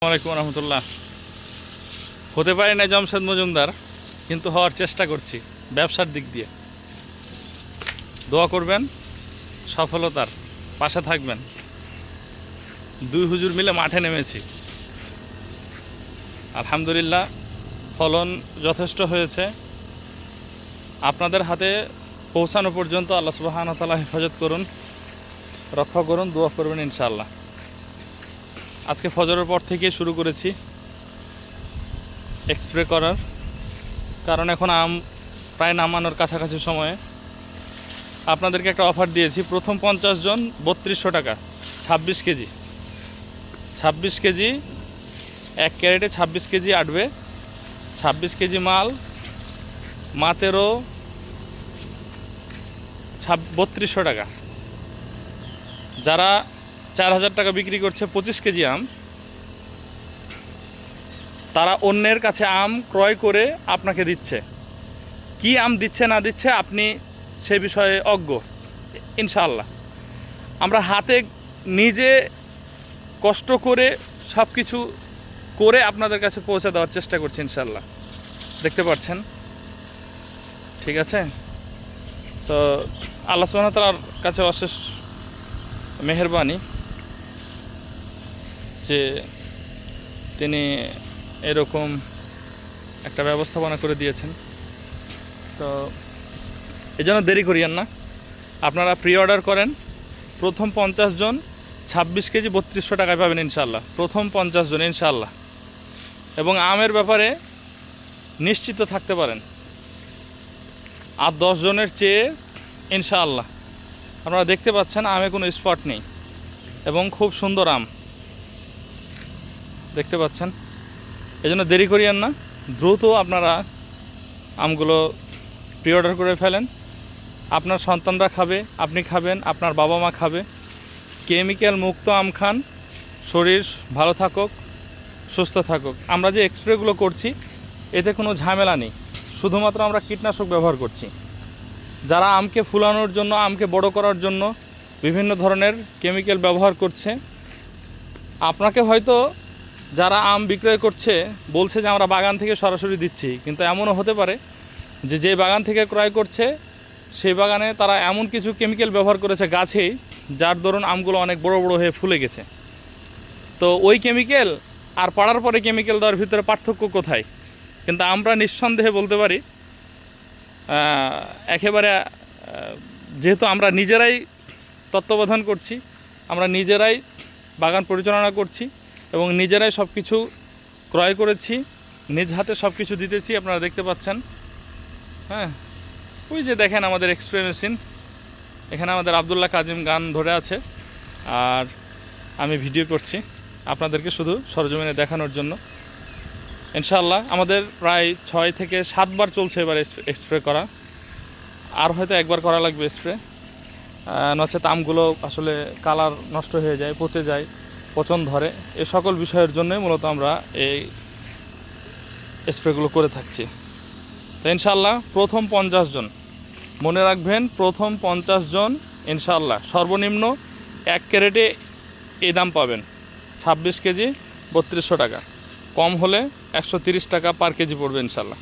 আসসালামাইকুম রহমতুল্লাহ। হতে পারি না জমশেদ মজুমদার, কিন্তু হওয়ার চেষ্টা করছি ব্যবসার দিক দিয়ে। দোয়া করবেন, সফলতার পাশে থাকবেন। দুই হুজুর মিলে মাঠে নেমেছি। আলহামদুলিল্লাহ, ফলন যথেষ্ট হয়েছে। আপনাদের হাতে পৌঁছানো পর্যন্ত আল্লাহ সুবাহান হেফাজত করুন, রক্ষা করুন, দোয়া করবেন ইনশাআল্লাহ। আজকে ফজরের পর থেকে শুরু করেছি এক্সপ্রে করার। কারণ এখন আম প্রায় নামানোর কাছাকাছি সময়ে। আপনাদেরকে একটা অফার দিয়েছি, প্রথম পঞ্চাশ জন বত্রিশশো টাকা, ছাব্বিশ কেজি। ছাব্বিশ কেজি, এক ক্যারেটে ছাব্বিশ কেজি আটবে। ছাব্বিশ কেজি মাল, মাতেরও ছাব, বত্রিশশো টাকা। যারা চার হাজার টাকা বিক্রি করছে পঁচিশ কেজি আম। তারা অন্যের কাছে আম ক্রয় করে আপনাকে দিচ্ছে। কি আম দিচ্ছে, না দিচ্ছে, আপনি সে বিষয়ে অজ্ঞ। ইনশাআল্লাহ। আমরা হাতে নিজে কষ্ট করে সব কিছু করে আপনাদের কাছে পৌঁছে দেওয়ার চেষ্টা করছি ইনশাল্লাহ দেখতে পাচ্ছেন? ঠিক আছে? তো আল্লাহ তাআলার কাছে অশেষ মেহরবানি। যে তিনি এরকম একটা ব্যবস্থাপনা করে দিয়েছেন। তো এই জন্য দেরি করিয়েন না। আপনারা প্রি অর্ডার করেন। প্রথম পঞ্চাশ জন ছাব্বিশ কেজি বত্রিশশো টাকায় পাবেন ইনশাল্লাহ প্রথম পঞ্চাশ জন ইনশাল্লাহ এবং আমের ব্যাপারে নিশ্চিত থাকতে পারেন। আর জনের চেয়ে ইনশাআল্লাহ। আপনারা দেখতে পাচ্ছেন আমে কোনো স্পট নেই। এবং খুব সুন্দর আম। দেখতে পাচ্ছেন। এই জন্য দেরি করিয়েন না। দ্রুত আপনারা আমগুলো প্রি অর্ডার করে ফেলেন। আপনার সন্তানরা খাবে, আপনি খাবেন, আপনার বাবা মা খাবে। কেমিক্যাল মুক্ত আম খান, শরীর ভালো থাকুক, সুস্থ থাকুক। আমরা যে এক্সপ্রেগুলো করছি, এতে কোনো ঝামেলা নেই। শুধুমাত্র আমরা কীটনাশক ব্যবহার করছি। যারা আমকে ফুলানোর জন্য, আমকে বড় করার জন্য বিভিন্ন ধরনের কেমিক্যাল ব্যবহার করছে, আপনাকে হয়তো যারা আম বিক্রয় করছে, বলছে যে আমরা বাগান থেকে সরাসরি দিচ্ছি। কিন্তু এমনও হতে পারে যে যে বাগান থেকে ক্রয় করছে, সেই বাগানে তারা এমন কিছু কেমিক্যাল ব্যবহার করেছে গাছেই, যার দরুন আমগুলো অনেক বড় বড় হয়ে ফুলে গেছে। তো ওই কেমিক্যাল আর পাড়ার পরে কেমিক্যাল দেওয়ার ভিতরে পার্থক্য কোথায়? কিন্তু আমরা নিঃসন্দেহে বলতে পারি একেবারে যেহেতু আমরা নিজেরাই তত্ত্বাবধান করছি, আমরা নিজেরাই বাগান পরিচালনা করছি এবং নিজেরাই সব কিছু ক্রয় করেছি, নিজ হাতে সব কিছু দিতেছি, আপনারা দেখতে পাচ্ছেন। হ্যাঁ ওই যে দেখেন আমাদের এক্সপ্রে মেশিন এখানে আমাদের আবদুল্লাহ কাজিম গান ধরে আছে, আর আমি ভিডিও করছি আপনাদেরকে শুধু সরজমিনে দেখানোর জন্য। ইনশাল্লাহ আমাদের প্রায় ছয় থেকে সাতবার চলছে এবার স্প্রে করা। আর হয়তো একবার করা লাগবে স্প্রে নচেত আমগুলো আসলে কালার নষ্ট হয়ে যায়, পচে যায়। পচন ধরে। এ সকল বিষয়ের জন্যই মূলত আমরা এই স্প্রেগুলো করে থাকছি। তো ইনশাআল্লাহ প্রথম পঞ্চাশ জন। মনে রাখবেন প্রথম পঞ্চাশ জন ইনশাল্লাহ সর্বনিম্ন এক ক্যারেটে এই দাম পাবেন। ছাব্বিশ কেজি বত্রিশশো টাকা। কম হলে একশো টাকা পার কেজি পড়বে ইনশাল্লাহ